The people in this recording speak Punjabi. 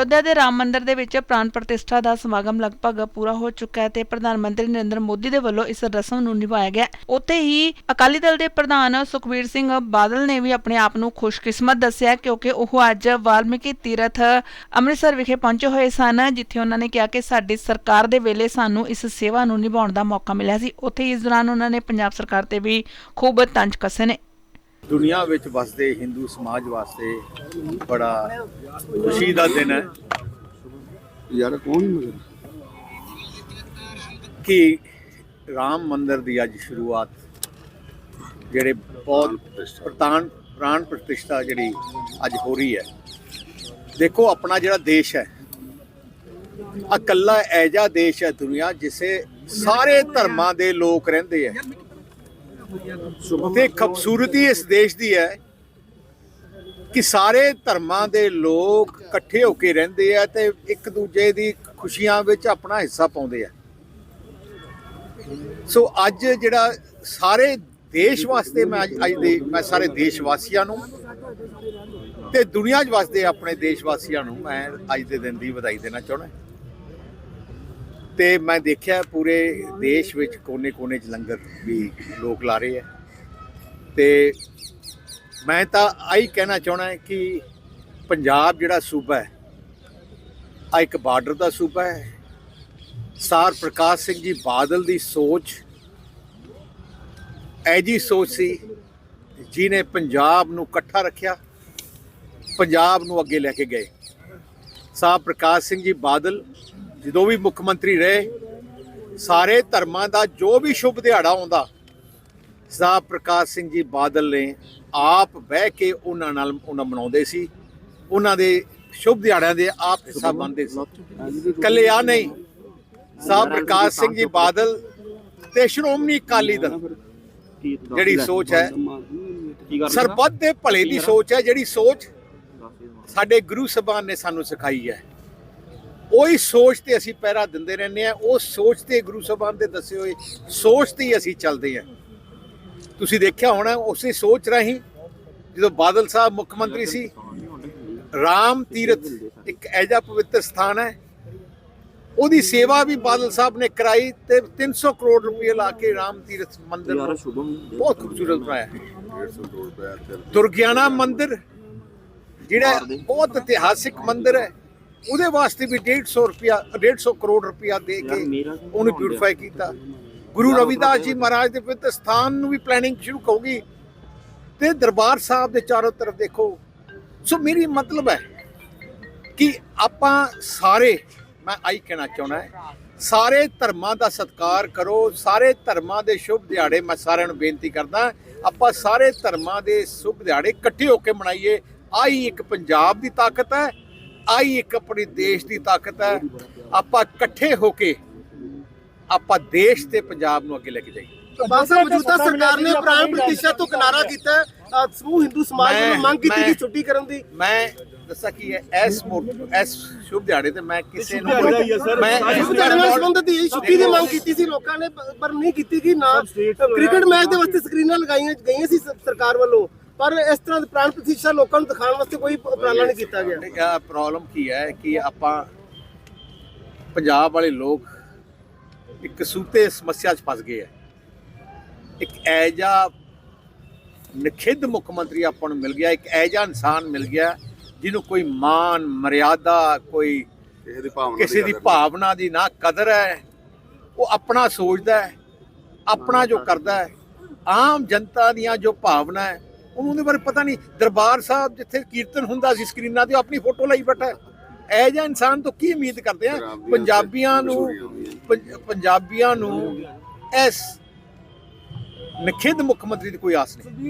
ਅਯੋਧਿਆ ਦੇ ਰਾਮ ਮੰਦਿਰ ਦੇ ਵਿੱਚ ਪ੍ਰਾਣ ਪ੍ਰਤਿਸ਼ਠਾ ਦਾ ਸਮਾਗਮ ਲਗਭਗ ਪੂਰਾ ਹੋ ਚੁੱਕਾ ਹੈ ਤੇ ਪ੍ਰਧਾਨ ਮੰਤਰੀ ਨਰਿੰਦਰ ਮੋਦੀ ਦੇ ਵੱਲੋਂ ਇਸ ਰਸਮ ਨੂੰ ਨਿਭਾਇਆ ਗਿਆ ਉੱਥੇ ਹੀ ਅਕਾਲੀ ਦਲ ਦੇ ਪ੍ਰਧਾਨ ਸੁਖਬੀਰ ਸਿੰਘ ਬਾਦਲ ਨੇ ਵੀ ਆਪਣੇ ਆਪ ਨੂੰ ਖੁਸ਼ਕਿਸਮਤ ਦੱਸਿਆ ਕਿਉਂਕਿ ਉਹ ਅੱਜ ਵਾਲਮੀਕੀ ਤੀਰਥ ਅੰਮ੍ਰਿਤਸਰ ਵਿਖੇ ਪਹੁੰਚੇ ਹੋਏ ਸਨ, ਜਿੱਥੇ ਉਹਨਾਂ ਨੇ ਕਿਹਾ ਕਿ ਸਾਡੀ ਸਰਕਾਰ ਦੇ ਵੇਲੇ ਸਾਨੂੰ ਇਸ ਸੇਵਾ ਨੂੰ ਨਿਭਾਉਣ ਦਾ ਮੌਕਾ ਮਿਲਿਆ ਸੀ। ਉੱਥੇ ਇਸ ਦੌਰਾਨ ਉਹਨਾਂ ਨੇ ਪੰਜਾਬ ਸਰਕਾਰ ਤੇ ਵੀ ਖੂਬ ਤੰਜ ਕੱਸੇ ਨੇ। ਦੁਨੀਆ ਵਿੱਚ ਵਸਦੇ ਹਿੰਦੂ ਸਮਾਜ ਵਾਸਤੇ ਬੜਾ ਖੁਸ਼ੀ ਦਾ ਦਿਨ ਹੈ। ਯਾਰ ਕੌਣ ਮਗਰ ਕਿ ਰਾਮ ਮੰਦਿਰ ਦੀ ਅੱਜ ਸ਼ੁਰੂਆਤ ਜਿਹੜੇ ਬਹੁਤ ਪ੍ਰਤਾਨ ਪ੍ਰਾਣ ਪ੍ਰਤਿਸ਼ਠਾ ਜਿਹੜੀ ਅੱਜ ਹੋ ਰਹੀ ਹੈ। ਦੇਖੋ ਆਪਣਾ ਜਿਹੜਾ ਦੇਸ਼ ਹੈ ਇਕੱਲਾ ਐਜਾ ਦੇਸ਼ ਹੈ ਦੁਨੀਆ ਜਿਸੇ ਸਾਰੇ ਧਰਮਾਂ ਦੇ ਲੋਕ ਰਹਿੰਦੇ ਹੈ। ਤੇ ਖੂਬਸੂਰਤੀ ਇਸ ਦੇਸ਼ ਦੀ ਹੈ ਕਿ ਸਾਰੇ ਧਰਮਾਂ ਦੇ ਲੋਕ ਇਕੱਠੇ ਹੋ ਕੇ ਰਹਿੰਦੇ ਆ ਤੇ ਇੱਕ ਦੂਜੇ ਦੀ ਖੁਸ਼ੀਆਂ ਵਿੱਚ ਆਪਣਾ ਹਿੱਸਾ ਪਾਉਂਦੇ ਆ। ਸੋ ਅੱਜ ਜਿਹੜਾ ਸਾਰੇ ਦੇਸ਼ ਵਾਸਤੇ ਮੈਂ ਅੱਜ ਅੱਜ ਦੇ ਮੈਂ ਸਾਰੇ ਦੇਸ਼ ਵਾਸੀਆਂ ਨੂੰ ਤੇ ਦੁਨੀਆ 'ਚ ਵਸਦੇ ਆਪਣੇ ਦੇਸ਼ ਵਾਸੀਆਂ ਨੂੰ ਮੈਂ ਅੱਜ ਦੇ ਦਿਨ ਦੀ ਵਧਾਈ ਦੇਣਾ ਚਾਹੁੰਦਾ। ਤੇ ਮੈਂ ਦੇਖਿਆ ਪੂਰੇ ਦੇਸ਼ ਵਿੱਚ ਕੋਨੇ-ਕੋਨੇ 'ਚ ਲੰਗਰ ਵੀ ਲੋਕ ਲਾ ਰਹੇ ਆ। ਤੇ ਮੈਂ ਤਾਂ ਆਹੀ ਕਹਿਣਾ ਚਾਹਣਾ ਕਿ ਪੰਜਾਬ ਜਿਹੜਾ ਸੂਬਾ ਹੈ ਆ ਇੱਕ ਬਾਰਡਰ ਦਾ ਸੂਬਾ ਹੈ। ਸਾਰ ਪ੍ਰਕਾਸ਼ ਸਿੰਘ ਜੀ ਬਾਦਲ ਦੀ ਸੋਚ ਐਜੀ ਸੋਚ ਸੀ ਜਿਨੇ ਪੰਜਾਬ ਨੂੰ ਇਕੱਠਾ ਰੱਖਿਆ, ਪੰਜਾਬ ਨੂੰ ਅੱਗੇ ਲੈ ਕੇ ਗਏ। ਸਾਰ ਪ੍ਰਕਾਸ਼ ਸਿੰਘ ਜੀ ਬਾਦਲ ਜਦੋਂ ਵੀ ਮੁੱਖ ਮੰਤਰੀ ਰਹੇ, ਸਾਰੇ ਧਰਮਾਂ ਦਾ ਜੋ ਵੀ ਸ਼ੁਭ ਦਿਹਾੜਾ ਆਉਂਦਾ ਸਾਹ ਪ੍ਰਕਾਸ਼ ਸਿੰਘ ਜੀ ਬਾਦਲ ਨੇ ਆਪ ਬਹਿ ਕੇ ਉਹਨਾਂ ਨਾਲ ਉਹਨਾਂ ਮਨਾਉਂਦੇ ਸੀ। ਉਹਨਾਂ ਦੇ ਸ਼ੁਭ ਦਿਹਾੜਿਆਂ ਦੇ ਆਪ ਹਿੱਸਾ ਬਣਦੇ ਸੀ। ਕੱਲੇ ਆ ਨਹੀਂ ਸਾਹ ਪ੍ਰਕਾਸ਼ ਸਿੰਘ ਜੀ ਬਾਦਲ ਤੇ ਸ਼੍ਰੋਮਣੀ ਅਕਾਲੀ ਦਲ। ਜਿਹੜੀ ਸੋਚ ਹੈ, ਸਰਬੱਤ ਦੇ ਭਲੇ ਦੀ ਸੋਚ ਹੈ, ਜਿਹੜੀ ਸੋਚ ਸਾਡੇ ਗੁਰੂ ਸਾਹਿਬਾਨ ਨੇ ਸਾਨੂੰ ਸਿਖਾਈ ਹੈ। ਉਹੀ ਸੋਚ ਤੇ ਅਸੀਂ ਪਹਿਰਾ ਦਿੰਦੇ ਰਹਿੰਦੇ ਆ ਉਹ ਸੋਚ ਤੇ ਗੁਰੂ ਸਭਾਨ ਦੇ ਦੱਸੇ ਹੋਏ ਸੋਚ ਤੇ ਹੀ ਅਸੀਂ ਚੱਲਦੇ ਆ ਤੁਸੀਂ ਦੇਖਿਆ ਹੋਣਾ ਉਸੇ ਸੋਚ ਰਾਹੀਂ ਜਦੋਂ ਬਾਦਲ ਸਾਹਿਬ ਮੁੱਖ ਮੰਤਰੀ ਸੀ ਰਾਮ ਤੀਰਥ ਇੱਕ ਐਜਾ ਪਵਿੱਤਰ ਸਥਾਨ ਹੈ। ਉਹਦੀ ਸੇਵਾ ਵੀ ਬਾਦਲ ਸਾਹਿਬ ਨੇ ਕਰਾਈ ਤੇ 300 ਕਰੋੜ ਰੁਪਏ ਲਾ ਕੇ ਰਾਮ ਤੀਰਥ ਮੰਦਿਰ ਨੂੰ ਬਹੁਤ ਖੂਬਸੂਰਤ ਬਣਾਇਆ। 150 ਕਰੋੜ ਰੁਪਏ ਤੇ ਦੁਰਗਿਆਨਾ ਮੰਦਿਰ ਜਿਹੜਾ ਬਹੁਤ ਇਤਿਹਾਸਿਕ ਮੰਦਿਰ ਹੈ। ਉਹਦੇ ਵਾਸਤੇ ਵੀ 150 ਰੁਪਿਆ 150 ਕਰੋੜ ਰੁਪਿਆ ਦੇ ਕੇ ਉਹਨੂੰ ਬਿਊਟੀਫਾਈ ਕੀਤਾ। ਗੁਰੂ ਰਵਿਦਾਸ ਜੀ ਮਹਾਰਾਜ ਦੇ ਪਵਿੱਤਰ ਸਥਾਨ ਨੂੰ ਵੀ ਪਲੈਨਿੰਗ ਸ਼ੁਰੂ ਹੋਊਗੀ ਤੇ ਦਰਬਾਰ ਸਾਹਿਬ ਦੇ ਚਾਰੋਂ ਤਰਫ ਦੇਖੋ। ਸੋ ਮੇਰੀ ਮਤਲਬ ਹੈ ਕਿ ਆਪਾਂ ਸਾਰੇ ਮੈਂ ਆਈ ਕਹਿਣਾ ਚਾਹੁੰਦਾ ਸਾਰੇ ਧਰਮਾਂ ਦਾ ਸਤਿਕਾਰ ਕਰੋ ਸਾਰੇ ਧਰਮਾਂ ਦੇ ਸ਼ੁਭ ਦਿਹਾੜੇ ਮੈਂ ਸਾਰਿਆਂ ਨੂੰ ਬੇਨਤੀ ਕਰਦਾ ਆਪਾਂ ਸਾਰੇ ਧਰਮਾਂ ਦੇ ਸ਼ੁਭ ਦਿਹਾੜੇ ਇਕੱਠੇ ਹੋ ਕੇ ਮਨਾਈਏ। ਆਈ ਇੱਕ ਪੰਜਾਬ ਦੀ ਤਾਕਤ ਹੈ ਆਈ ਇੱਕ ਆਪਣੀ ਦੇਸ਼ ਦੀ ਤਾਕਤ ਹੈ। ਆਪਾਂ ਇਕੱਠੇ ਹੋ ਕੇ ਆਪਾਂ ਦੇਸ਼ ਤੇ ਪੰਜਾਬ ਨੂੰ ਅੱਗੇ ਲੈ ਕੇ ਜਾਈਏ। ਬਾਸਾ ਮੌਜੂਦਾ ਸਰਕਾਰ ਨੇ ਪ੍ਰਾਣ ਪ੍ਰਤੀਸ਼ਾ ਤੋਂ ਕਿਨਾਰਾ ਕੀਤਾ ਸਮੂਹ ਹਿੰਦੂ ਸਮਾਜ ਮੈਂ- ਵੱਲੋਂ ਮੰਗ ਕੀਤੀ ਮੈਂ- ਕਿ ਛੁੱਟੀ ਕਰਨ ਦੀ। ਮੈਂ ਦੱਸਾਂ ਕੀ ਹੈ ਇਸ ਮੌ- ਇਸ ਸ਼ੁਭ ਦਿਹਾੜੇ ਤੇ ਮੈਂ ਕਿਸੇ ਨੂੰ ਇਸ ਦਿਹਾੜੇ ਨਾਲ ਸੰਬੰਧਿਤ ਇਹ ਛੁੱਟੀ ਦੀ ਮੰਗ ਕੀਤੀ ਸੀ ਲੋਕਾਂ ਨੇ ਪਰ ਨਹੀਂ ਕੀਤੀ ਕਿ ਨਾ ਕ੍ਰਿਕਟ ਮੈਚ ਦੇ ਵਾਸਤੇ ਸਕਰੀਨਾਂ ਲਗਾਈਆਂ ਗਈਆਂ ਸ- ਸਰਕਾਰ ਵੱਲੋਂ। ਪਰ ਇਸ ਤਰ੍ਹਾਂ ਦੀ ਪ੍ਰਾਣ ਪ੍ਰਤੀਸ਼ਾ ਲੋਕਾਂ ਨੂੰ ਦਿਖਾਉਣ ਵਾਸਤੇ ਕੋਈ ਉਪਰਾਲਾ ਨਹੀਂ ਕੀਤਾ ਗਿਆ। ਇਹ ਪ੍ਰੋਬਲਮ ਕੀ ਹੈ ਕਿ ਆਪਾਂ ਪੰਜਾਬ ਵਾਲੇ ਲੋਕ ਇੱਕ ਸੂਤੇ ਸਮੱਸਿਆ 'ਚ ਫਸ ਗਏ ਹੈ ਇੱਕ ਐਜਾ ਨਖਿੱਧ ਮੁੱਖ ਮੰਤਰੀ ਆਪਾਂ ਨੂੰ ਮਿਲ ਗਿਆ ਇੱਕ ਐਜਾ ਇਨਸਾਨ ਮਿਲ ਗਿਆ ਜਿਹਨੂੰ ਕੋਈ ਮਾਨ ਮਰਿਆਦਾ ਕੋਈ ਕਿਸੇ ਦੀ ਭਾਵਨਾ ਕਿਸੇ ਦੀ ਭਾਵਨਾ ਦੀ ਨਾ ਕਦਰ ਹੈ। ਉਹ ਆਪਣਾ ਸੋਚਦਾ ਹੈ ਆਪਣਾ ਜੋ ਕਰਦਾ ਹੈ ਆਮ ਜਨਤਾ ਦੀਆਂ ਜੋ ਭਾਵਨਾ ਹੈ ਉਹਨੂੰ ਉਹਦੇ ਬਾਰੇ ਪਤਾ ਨਹੀਂ। ਦਰਬਾਰ ਸਾਹਿਬ ਜਿੱਥੇ ਕੀਰਤਨ ਹੁੰਦਾ ਸੀ ਸਕਰੀਨਾਂ ਤੇ ਉਹ ਆਪਣੀ ਫੋਟੋ ਲਈ ਬੈਠਾ ਇਹ ਜਿਹਾ ਇਨਸਾਨ ਤੋਂ ਕੀ ਉਮੀਦ ਕਰਦੇ ਆ? ਪੰਜਾਬੀਆਂ ਨੂੰ ਪੰਜ- ਪੰਜਾਬੀਆਂ ਨੂੰ ਇਸ ਨਖਿੱਧ ਮੁੱਖ ਮੰਤਰੀ ਦੀ ਕੋਈ ਆਸ ਨਹੀਂ।